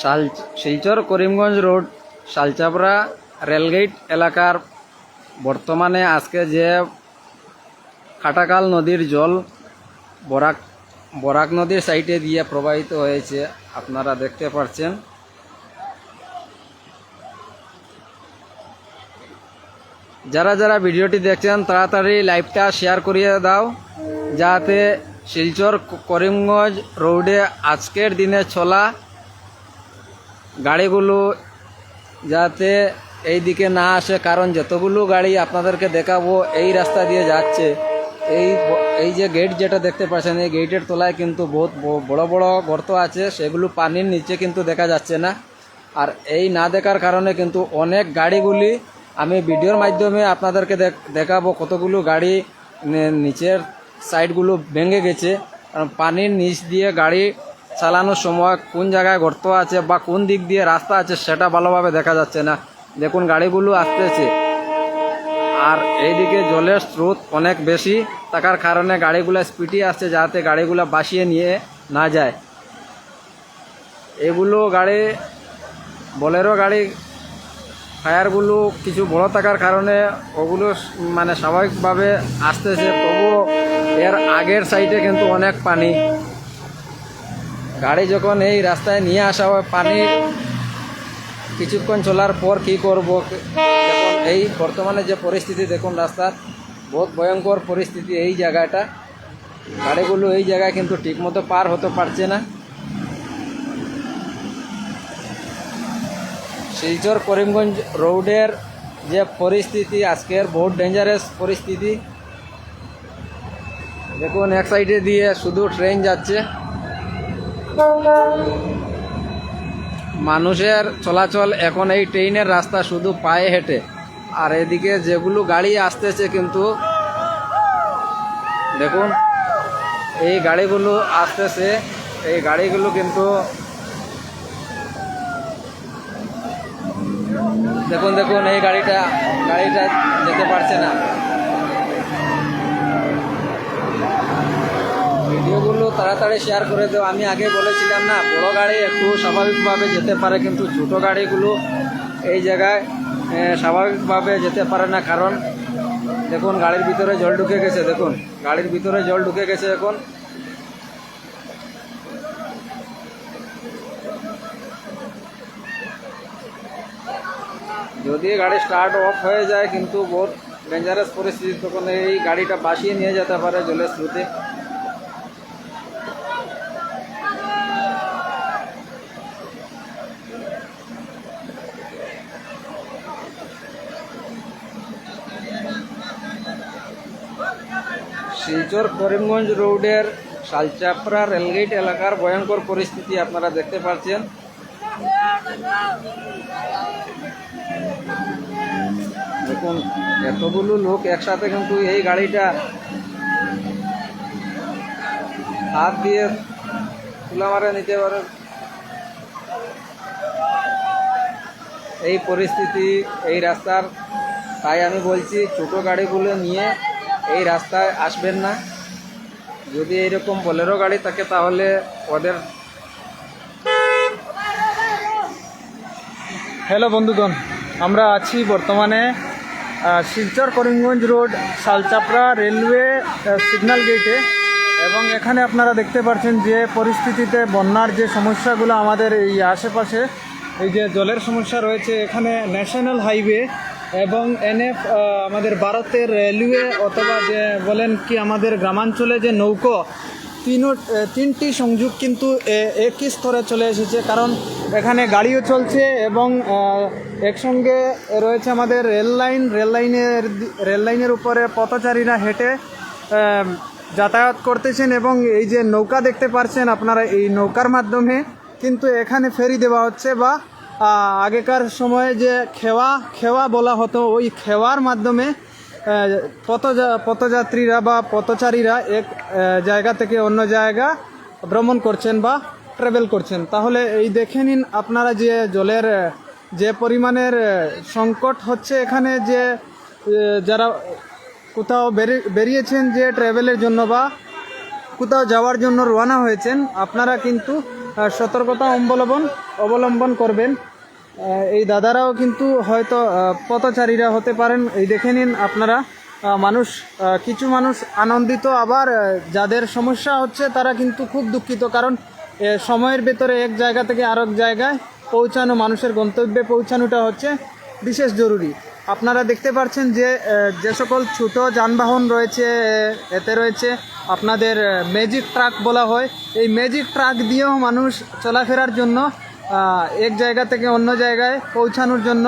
শাল Silchar Karimganj road, Salchapra rail gate এলাকার বর্তমানে আজকে যে খাটাকাল নদীর জল বরাক বরাক নদীর সাইডে দিয়ে প্রবাহিত হয়েছে, আপনারা দেখতে পাচ্ছেন যারা যারা ভিডিওটি দেখছেন, তাড়াতাড়ি লাইভটা শেয়ার করিয়ে দাও, যাতে শিলচর করিমগঞ্জ রোডে আজকের দিনে চলা গাড়িগুলো যাতে এই দিকে না আসে, কারণ যতগুলো গাড়ি আপনাদেরকে দেখাবো, এই রাস্তা দিয়ে যাচ্ছে। এই এই যে গেট যেটা দেখতে পাচ্ছেন, এই গেটের তলায় কিন্তু বহুত বড় বড় গর্ত আছে। সেগুলো পানির নিচে কিন্তু দেখা যাচ্ছে না। আর এই না দেখার কারণে কিন্তু অনেক গাড়িগুলি আমি ভিডিওর মাধ্যমে আপনাদেরকে দেখ- দেখাবো কতগুলো গাড়ি নিচের সাইডগুলো ভেঙে গেছে। কারণ পানির নিচ দিয়ে গাড়ি চালানোর সময় কোন জায়গায় গর্ত আছে বা কোন দিক দিয়ে রাস্তা আছে সেটা ভালোভাবে দেখা যাচ্ছে না। দেখুন, গাড়িগুলো আসতেছে। আর এইদিকে জলের স্রোত অনেক বেশি, থাকার কারণে গাড়িগুলো স্পিডে আসছে যাতে গাড়িগুলো বাসিয়ে নিয়ে না যায়। এগুলো গাড়ি, বলেরো গাড়ি টায়ারগুলো কিছু বড় থাকার কারণে ওগুলো মানে স্বাভাবিকভাবে আসতেছে। তবুও এর আগের সাইডে কিন্তু অনেক পানি। গাড়ি যখন এই রাস্তায় নিয়ে আসা হয়, পানি কিছুক্ষণ চলার পর কি করব? যখন এই বর্তমানে যে পরিস্থিতি, দেখুন রাস্তার বহুত ভয়ঙ্কর পরিস্থিতি এই জায়গাটা। গাড়িগুলো এই জায়গায় কিন্তু ঠিকমতো পার হতে পারছে না। শিলচর করিমগঞ্জ রোডের যে পরিস্থিতি, আজকের বহুত ডেঞ্জারাস পরিস্থিতি। দেখুন, এক সাইডে দিয়ে শুধু ট্রেন যাচ্ছে। মানুষের চলাচল এখন এই ট্রেনের রাস্তা শুধু পায়ে হেঁটে। আর এদিকে যেগুলো গাড়ি আসতেছে কিন্তু, দেখুন, এই গাড়িগুলো আসতেছে, এই গাড়িগুলো কিন্তু দেখুন দেখুন, এই গাড়িটা গাড়িটা যেতে পারছে না। ভিডিওগুলো তাড়াতাড়ি শেয়ার করে দেও। আমি আগে বলেছিলাম না, বড় গাড়ি একটু স্বাভাবিকভাবে যেতে পারে, কিন্তু ছোটো গাড়িগুলো এই জায়গায় স্বাভাবিকভাবে যেতে পারে না। কারণ, দেখুন, গাড়ির ভিতরে জল ঢুকে গেছে, দেখুন, গাড়ির ভিতরে জল ঢুকে গেছে এখন। যদি গাড়ি স্টার্ট অফ হয়ে যায়, কিন্তু বহুত ডেঞ্জারাস পরিস্থিতি তখন এই গাড়িটা বাসিয়ে নিয়ে যেতে পারে জলের স্রোতে। শিলচর করিমগঞ্জ রোডের শালচাপড়া রেলগেট এলাকার ভয়ঙ্কর পরিস্থিতি আপনারা দেখতে পাচ্ছেন। দেখুন, এতগুলো লোক একসাথে কিন্তু এই গাড়িটা হাত দিয়ে তুলা মারে নিতে পারে। এই পরিস্থিতি, এই রাস্তার, তাই আমি বলছি, ছোট গাড়িগুলো নিয়ে এই রাস্তায় আসবেন না। যদি এইরকম বোলেরো গাড়ি থাকে তাহলে ওদের হ্যালো বন্ধুগণ, আমরা আছি বর্তমানে Silchar Karimganj road, Salchapra railway signal গেটে। এবং এখানে আপনারা দেখতে পাচ্ছেন যে পরিস্থিতিতে বন্যার যে সমস্যাগুলো আমাদের এই আশেপাশে, এই যে জলের সমস্যা রয়েছে, এখানে ন্যাশনাল হাইওয়ে এবং এনএফ আমাদের ভারতের রেলওয়ে অথবা যে বলেন কি আমাদের গ্রামাঞ্চলে যে নৌকো, তিনো তিনটি সংযোগ কিন্তু একই স্তরে চলে এসেছে। কারণ এখানে গাড়িও চলছে এবং একসঙ্গে রয়েছে আমাদের রেল লাইন। রেল লাইনের রেল লাইনের উপরে পথচারীরা হেঁটে যাতায়াত করতেছেন এবং এই যে নৌকা দেখতে পারছেন আপনারা, এই নৌকার মাধ্যমে কিন্তু এখানে ফেরি দেওয়া হচ্ছে বা আগেকার সময়ে যে খেওয়া খেওয়া বলা হতো, ওই খেওয়ার মাধ্যমে পথযা- পথযাত্রীরা বা পথচারীরা এক জায়গা থেকে অন্য জায়গা ভ্রমণ করছেন বা ট্রাভেল করছেন। তাহলে এই দেখে নিন আপনারা যে জলের, যে পরিমাণের সংকট হচ্ছে এখানে যে যারা কোথাও বেরি- বেরিয়েছেন যে ট্রাভেলের জন্য বা কোথাও যাওয়ার জন্য রওনা হয়েছেন, আপনারা কিন্তু সতর্কতা অবলম্বন অবলম্বন করবেন। এই দাদারাও কিন্তু হয়তো পথচারীরা হতে পারেন। এই দেখে নিন আপনারা মানুষ কিছু মানুষ আনন্দিত। আবার যাদের সমস্যা হচ্ছে তারা কিন্তু খুব দুঃখিত, কারণ সময়ের ভেতরে এক জায়গা থেকে আরেক জায়গায় পৌঁছানো, মানুষের গন্তব্যে পৌঁছানোটা হচ্ছে বিশেষ জরুরি। আপনারা দেখতে পাচ্ছেন যে যে সকল ছোট যানবাহন রয়েছে এতে রয়েছে আপনাদের ম্যাজিক ট্রাক বলা হয়। এই ম্যাজিক ট্রাক দিয়েও মানুষ চলাফেরার জন্য এক জায়গা থেকে অন্য জায়গায় পৌঁছানোর জন্য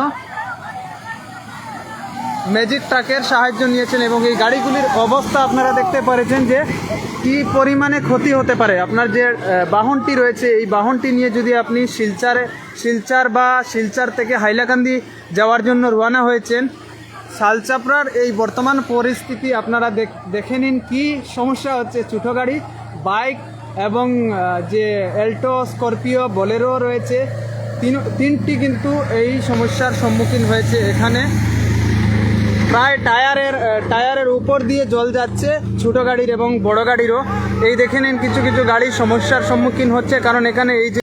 ম্যাজিক ট্রাকের সাহায্য নিয়েছেন এবং এই গাড়িগুলির অবস্থা আপনারা দেখতে পারেছেন যে কি পরিমাণে ক্ষতি হতে পারে। আপনার যে বাহনটি রয়েছে, এই বাহনটি নিয়ে যদি আপনি শিলচারে, শিলচার বা শিলচার থেকে হাইলাকান্দি যাওয়ার জন্য রওনা হয়েছেন, শালচাপড়ার এই বর্তমান পরিস্থিতি আপনারা দেখে নিন কি সমস্যা হচ্ছে। ছোটো গাড়ি, বাইক এবং যে এল্টো স্করপিও বলেরও রয়েছে, তিন, তিনটি কিন্তু এই সমস্যার সম্মুখীন হয়েছে এখানে। প্রায় টায়ারের টায়ারের উপর দিয়ে জল যাচ্ছে ছোটো গাড়ির এবং বড় গাড়িরও। এই দেখে নিন কিছু কিছু গাড়ি সমস্যার সম্মুখীন হচ্ছে, কারণ এখানে এই যে